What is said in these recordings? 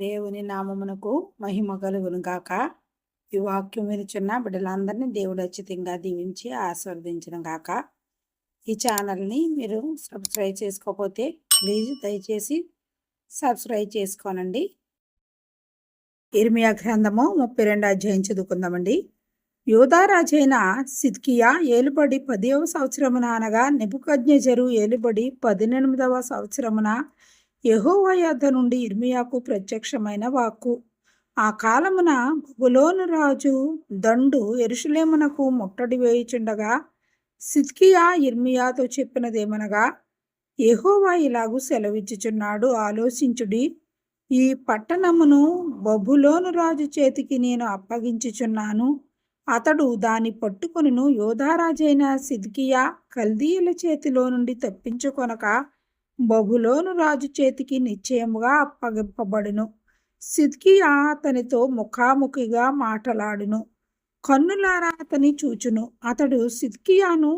దేవుని నామమునకు మహిమ కలుగును గాక. ఈ వాక్యం వినిచున్న బిడ్డలందరినీ దేవుడు అచ్చితంగా దీవించి ఆస్వాదించడం గాక. ఈ ఛానల్ని మీరు సబ్స్క్రైబ్ చేసుకోకపోతే ప్లీజ్ దయచేసి సబ్స్క్రైబ్ చేసుకోనండి. ఇర్మియా గ్రంథము ముప్పై రెండు అధ్యాయం చదువుకుందామండి. యోధారాజైన సిద్కియా ఏలుబడి పదవ సంవత్సరమున అనగా నిపుకజ్ఞజరు ఏలుబడి పద్దెనిమిదవ సంవత్సరమున యహోవా యొద్ద నుండి ఇర్మియాకు ప్రత్యక్షమైన వాక్కు. ఆ కాలమున బబులోను రాజు దండు ఎరుషులేమునకు ముట్టడి వేయుచుండగా సిద్కియా ఇర్మియాతో చెప్పినదేమనగా యహోవా ఇలాగు సెలవిచ్చుచున్నాడు ఆలోచించుడి. ఈ పట్టణమును బబులోను రాజు చేతికి నేను అప్పగించుచున్నాను. అతడు దాని పట్టుకొనును యోధారాజైన సిద్కియా కల్దీయుల చేతిలో నుండి తప్పించుకొనక బబులోను రాజు చేతికి నిశ్చయముగా అప్పగింపబడును. సిద్కియా అతనితో ముఖాముఖిగా మాటలాడును. కన్నులారా అతని చూచును. అతడు సిద్కియాను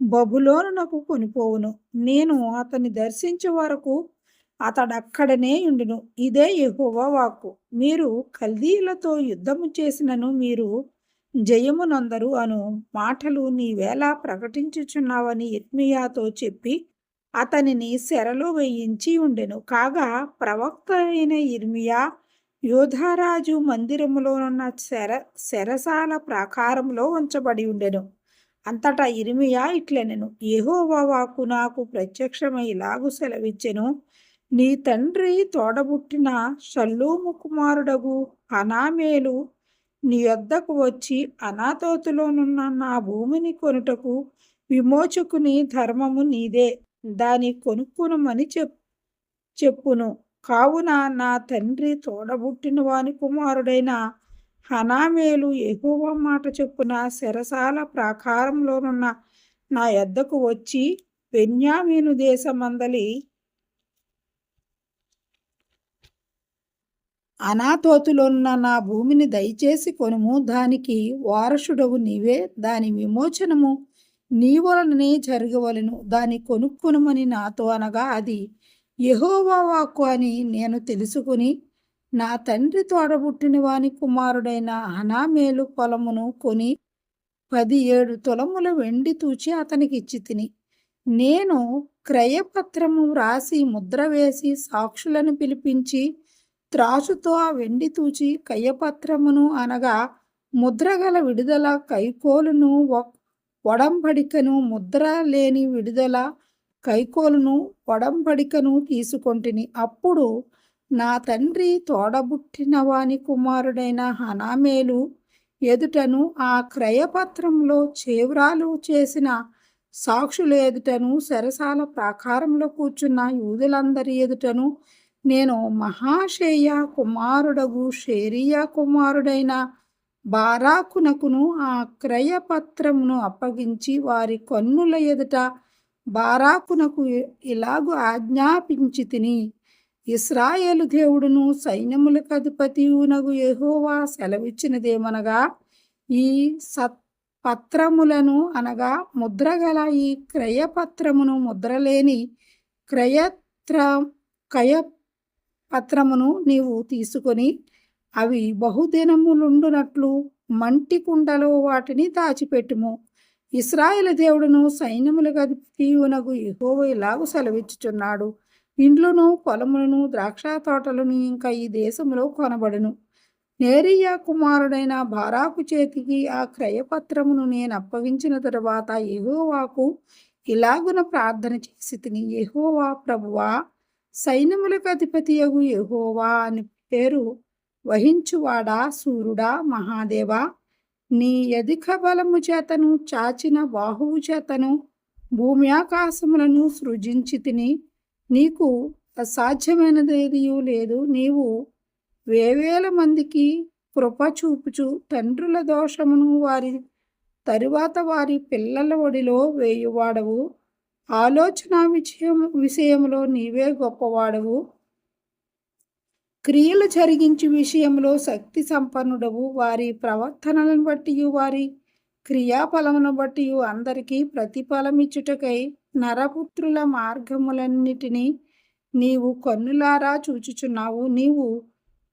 బబులోనునకు కొనిపోవును. నేను అతన్ని దర్శించే వరకు అతడక్కడనే ఉండును. ఇదే యహోవా వాక్కు. మీరు కల్దీయులతో యుద్ధము చేసినను మీరు జయమునందరు అను మాటలు నీవేలా ప్రకటించుచున్నావని యత్మియాతో చెప్పి అతనిని సెరలో వేయించి ఉండెను. కాగా ప్రవక్త అయిన ఇర్మియా యోధారాజు మందిరములోనున్న శర శరసాల ప్రాకారంలో ఉంచబడి ఉండెను. అంతటా ఇర్మియా ఇట్లనెను. ఏహోవా వాకు నాకు ప్రత్యక్షమై ఇలాగు సెలవిచ్చెను. నీ తండ్రి తోడబుట్టిన షల్లూము కుమారుడగు అనామేలు నీ వద్దకు వచ్చి అనాతోతులోనున్న నా భూమిని కొనుటకు విమోచకుని ధర్మము నీదే. దాని కొనుక్కునమని చెప్ చెప్పును. కావున నా తండ్రి తోడబుట్టిన వాని కుమారుడైన హనామేలు ఎగువ మాట చెప్పున శరసాల ప్రాకారంలోనున్న నా ఎద్దకు వచ్చి బెన్యామీను దేశమందలి అనాథోతులున్న నా భూమిని దయచేసి కొనుము. దానికి వారసుడవు నీవే. దాని విమోచనము నీ వలననే జరగవలను. దాన్ని కొనుక్కునమని నాతో అనగా అది యహోవా వాక్కు అని నేను తెలుసుకుని నా తండ్రి తోడబుట్టిన వాని కుమారుడైన అనామేలు పొలమును కొని పది ఏడు తులముల వెండి తూచి అతనికి ఇచ్చి తిని. నేను క్రయపత్రము వ్రాసి ముద్ర వేసి సాక్షులను పిలిపించి త్రాసుతో ఆ వెండి తూచి కయ్యపత్రమును అనగా ముద్రగల విడుదల కైకోలును ఒడంబడికను ముద్ర లేని విడుదల కైకోలును ఒడంబడికను తీసుకొంటిని. అప్పుడు నా తండ్రి తోడబుట్టిన వాని కుమారుడైన హనామేలు ఎదుటను ఆ క్రయపత్రంలో చేవ్రాలు చేసిన సాక్షుల ఎదుటను సరసాల ప్రాకారంలో కూర్చున్న యూదులందరి ఎదుటను నేను మహాశేయ కుమారుడగు షేరియా కుమారుడైన బారాకునకును ఆ క్రయపత్రమును అప్పగించి వారి కన్నుల ఎదుట బారాకునకు ఇలాగు ఆజ్ఞాపించి తిని ఇస్రాయేలు దేవుడును సైన్యములకు అధిపతియునగు ఎహోవా సెలవిచ్చినదేమనగా ఈ సత్ పత్రములను అనగా ముద్రగల ఈ క్రయపత్రమును ముద్రలేని క్రయత్ర క్రయ పత్రమును నీవు తీసుకొని అవి బహుదినములుండునట్లు మంటి కుండలో వాటిని దాచిపెట్టుము. ఇస్రాయేల్ దేవుడును సైన్యముల గదినగు యహోవ ఇలాగు సెలవిచ్చుచున్నాడు. ఇండ్లను పొలములను ద్రాక్ష తోటలను ఇంకా ఈ దేశంలో కొనబడును. నేరియా కుమారుడైన బారాకు చేతికి ఆ క్రయపత్రమును నేను అప్పగించిన తరువాత ఎహోవాకు ఇలాగున ప్రార్థన చేసి తిని యహోవా ప్రభువా సైన్యములకు అధిపతియగు ఎహోవా అని పేరు వహించువాడా సూర్యుడా మహాదేవా? నీ అధిక బలము చేతను చాచిన బాహువు చేతను భూమి ఆకాశములను సృజించి తిని నీకు అసాధ్యమైనదేది లేదు. నీవు వేవేల మందికి కృప చూపుచు తండ్రుల దోషమును వారి తరువాత వారి పిల్లల ఒడిలో వేయువాడవు. ఆలోచన విషయం విషయంలో నీవే గొప్పవాడవు. క్రియలు జరిగించి విషయంలో శక్తి సంపన్నుడవు. వారి ప్రవర్తనలను బట్టి వారి క్రియాఫలమును బట్టి అందరికీ ప్రతిఫలమిచ్చుటకై నరపుత్రుల మార్గములన్నిటినీ నీవు కన్నులారా చూచుచున్నావు. నీవు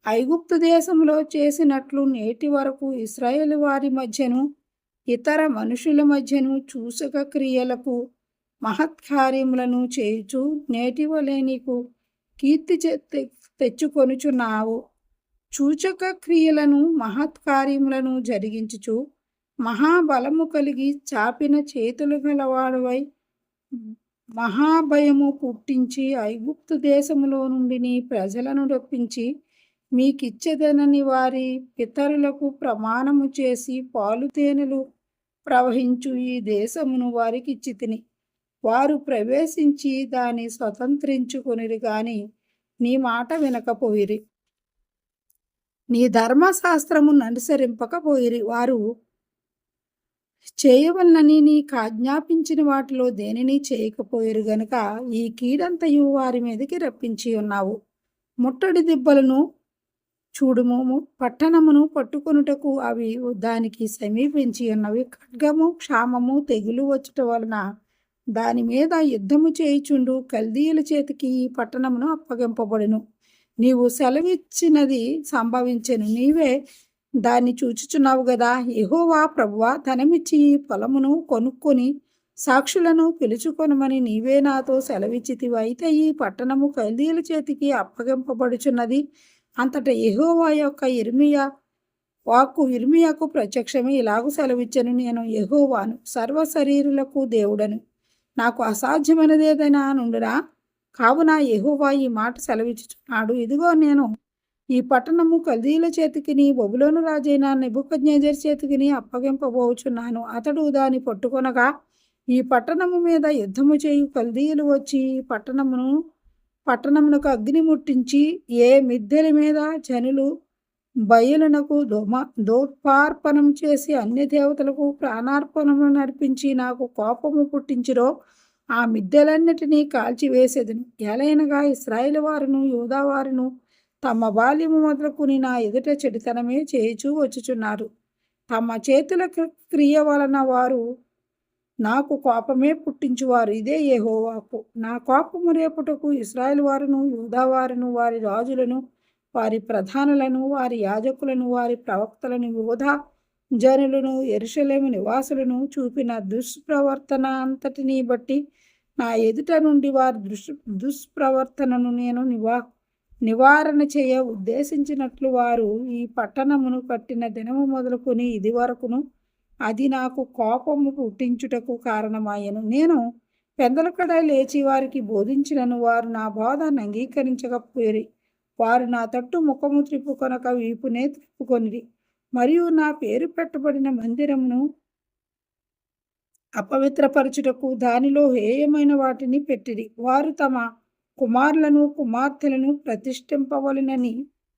ఐగుప్తు దేశంలో చేసినట్లు నేటి వరకు ఇస్రాయేల్ వారి మధ్యను ఇతర మనుషుల మధ్యను చూసక క్రియలకు మహత్కార్యములను చేయుచు నేటి వలె నీకు కీర్తి తెచ్చుకొనుచున్నావు. సూచక క్రియలను మహత్కార్యములను జరిగించుచు మహాబలము కలిగి చాపిన చేతులు గలవాడవై మహాభయము పుట్టించి ఐగుప్తు దేశములో నుండి నీ ప్రజలను రప్పించి మీకిచ్చదనని వారి పితరులకు ప్రమాణము చేసి పాలుతేనెలు ప్రవహించు ఈ దేశమును వారికిచ్చి తిని. వారు ప్రవేశించి దాన్ని స్వతంత్రించుకొనిరు కానీ నీ మాట వినకపోయిరి. నీ ధర్మశాస్త్రమును అనుసరింపకపోయిరి వారు చేయవలనని నీకు ఆజ్ఞాపించిన వాటిలో దేనిని చేయకపోయారు గనుక ఈ కీడంతయు వారి మీదకి రప్పించి ఉన్నావు. ముట్టడి దిబ్బలను చూడుము. పట్టణమును పట్టుకొనుటకు అవి దానికి సమీపించి ఉన్నవి. ఖడ్గము క్షామము తెగులు వచ్చుట వలన దాని మీద యుద్ధము చేయుచుండు కల్దీయుల చేతికి ఈ పట్టణమును అప్పగింపబడును. నీవు సెలవిచ్చినది సంభవించెను. నీవే దాన్ని చూచుచున్నావు కదా ఎహోవా ప్రభువా ధనమిచ్చి ఈ పొలమును కొనుక్కొని సాక్షులను పిలుచుకొనమని నీవే నాతో సెలవిచ్చితివి. అయితే ఈ పట్టణము కల్దీయుల చేతికి అప్పగింపబడుచున్నది. అంతట ఎహోవా యొక్క ఇర్మియా వాక్కు ఇర్మియాకు ప్రత్యక్షమే ఇలాగూ సెలవిచ్చను. నేను ఎహోవాను సర్వ శరీరులకు దేవుడను. నాకు అసాధ్యమైనది ఏదైనా కావున యహోవా ఈ మాట సెలవిచ్చుచున్నాడు. ఇదిగో నేను ఈ పట్టణము కల్దీల చేతికిని బొబులోను రాజైన నెబుకజ్ఞేజర్ చేతికిని అప్పగింపబోచున్నాను. అతడు దాని పట్టుకొనగా ఈ పట్టణము మీద యుద్ధము చేయు కల్దీయులు వచ్చి పట్టణమును పట్టణమునకు అగ్ని ముట్టించి ఏ మిద్దెల మీద జనులు బయలునకు దోమ దోపార్పణం చేసి అన్ని దేవతలకు ప్రాణార్పణము నర్పించి నాకు కోపము పుట్టించిరో ఆ మిద్దెలన్నిటినీ కాల్చివేసేదను. ఎలైనగా ఇస్రాయిల్ వారును యూదావారును తమ బాల్యము మొదలుకుని నా ఎదుట చెడితనమే చేయిచూ వచ్చుచున్నారు. తమ చేతుల క్రియ వలన వారు నాకు కోపమే పుట్టించువారు. ఇదే ఏహోవాకు నా కోపము రేపుటకు ఇస్రాయిల్ వారును యూదావారును వారి రాజులను వారి ప్రధానులను వారి యాజకులను వారి ప్రవక్తలను యోధా జనులను ఎరుషలేము నివాసులను చూపిన దుష్ప్రవర్తన అంతటిని బట్టి నా ఎదుట నుండి వారి దుష్ దుష్ప్రవర్తనను నేను నివా నివారణ చేయ ఉద్దేశించినట్లు వారు ఈ పట్టణమును కట్టిన దినము మొదలుకొని ఇది వరకును అది నాకు కోపము పుట్టించుటకు కారణమాయను. నేను పెందలకడ లేచి వారికి బోధించినను వారు నా బోధను అంగీకరించకపోయి వారు నా తట్టు ముఖము త్రిప్పుకొనక వీపునే త్రిప్పుకొనిది మరియు నా పేరు పెట్టబడిన మందిరమును అపవిత్రపరచుటకు దానిలో హేయమైన వాటిని పెట్టిరి. వారు తమ కుమారులను కుమార్తెలను ప్రతిష్ఠింపవలనని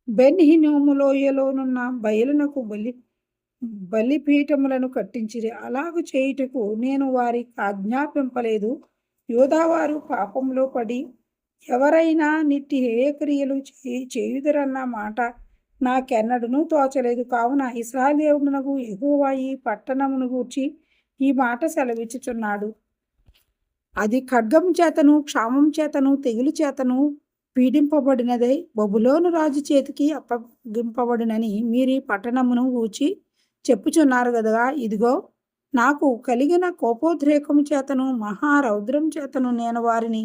బెన్హినోములోయలోనున్న బయలునకు బలి బలిపీఠములను కట్టించిరి. అలాగు చేయుటకు నేను వారికి ఆజ్ఞాపింపలేదు. యోధావారు పాపంలో పడి ఎవరైనా నిట్టి హేయక్రియలు చేయుదరన్న మాట నాకెన్నడూ తోచలేదు. కావున ఇస్రాదేవునకు ఎగువ ఈ పట్టణమును గూర్చి ఈ మాట సెలవిచ్చుచున్నాడు. అది ఖడ్గం చేతను క్షామం చేతను తెగులు చేతను పీడింపబడినదై. బబులోను రాజు చేతికి అప్పగింపబడినని మీరు ఈ పట్టణమును ఊచి చెప్పుచున్నారు కదా ఇదిగో నాకు కలిగిన కోపోద్రేకము చేతను మహారౌద్రం చేతను నేను వారిని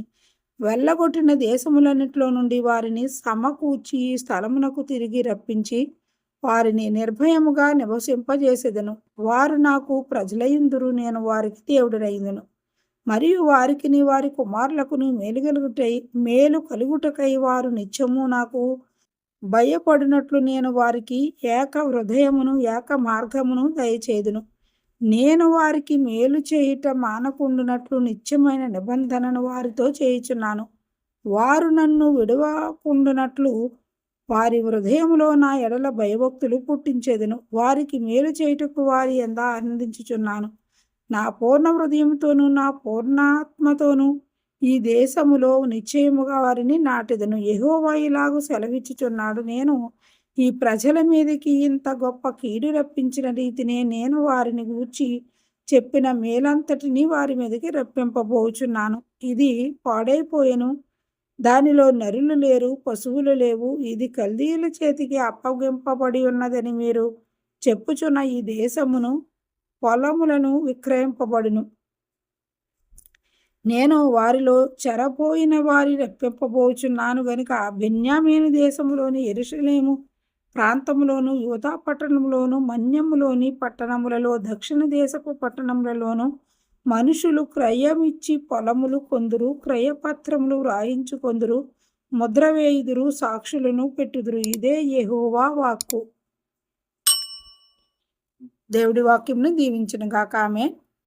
వెళ్ళగొట్టిన దేశములన్నింటిలో నుండి వారిని సమకూర్చి స్థలమునకు తిరిగి రప్పించి వారిని నిర్భయముగా నివసింపజేసేదను. వారు నాకు ప్రజలయ్యుందురు నేను వారికి దేవుడనైందును మరియు వారికి వారి కుమారులకును మేలుగలుగుటై మేలు కలుగుటకై వారు నిత్యము నాకు భయపడినట్లు నేను వారికి ఏక హృదయమును ఏక మార్గమును దయచేదును. నేను వారికి మేలు చేయుట మానకుండునట్లు నిత్యమైన నిబంధనను వారితో చేయుచున్నాను. వారు నన్ను విడవకుండునట్లు వారి హృదయంలో నా ఎడల భయభక్తులు పుట్టించేదను. వారికి మేలు చేయుటకు వారి ఎంత ఆనందించుచున్నాను. నా పూర్ణ హృదయంతోనూ నా పూర్ణాత్మతోనూ ఈ దేశములో నిశ్చయముగా వారిని నాటెదను. యహోవా ఇలాగూ సెలవిచ్చుచున్నాడు. నేను ఈ ప్రజల మీదకి ఇంత గొప్ప కీడు రప్పించిన రీతినే నేను వారిని గూర్చి చెప్పిన మేలంతటిని వారి మీదకి రప్పింపబోచున్నాను. ఇది పాడైపోయెను. దానిలో నరులు లేరు పశువులు లేవు. ఇది కల్దీయుల చేతికి అప్పగింపబడి ఉన్నదని మీరు చెప్పుచున్న ఈ దేశమును పొలములను విక్రయింపబడును. నేను వారిలో చెరపోయిన వారి రప్పింపబోచున్నాను గనుక బెన్యామీను దేశములోని ఎరుషలేము ప్రాంతంలోను యూదా పట్టణంలోను మన్యములోని పట్టణములలో దక్షిణ దేశపు పట్టణములలోను మనుషులు క్రయమిచ్చి పొలములు కొందరు క్రయపత్రములు రాయించుకొందురు ముద్ర వేయుదురు సాక్షులను పెట్టుదురు. ఇదే యెహోవా వాక్కు. దేవుడి వాక్యంను దీవించిన గాక ఆమె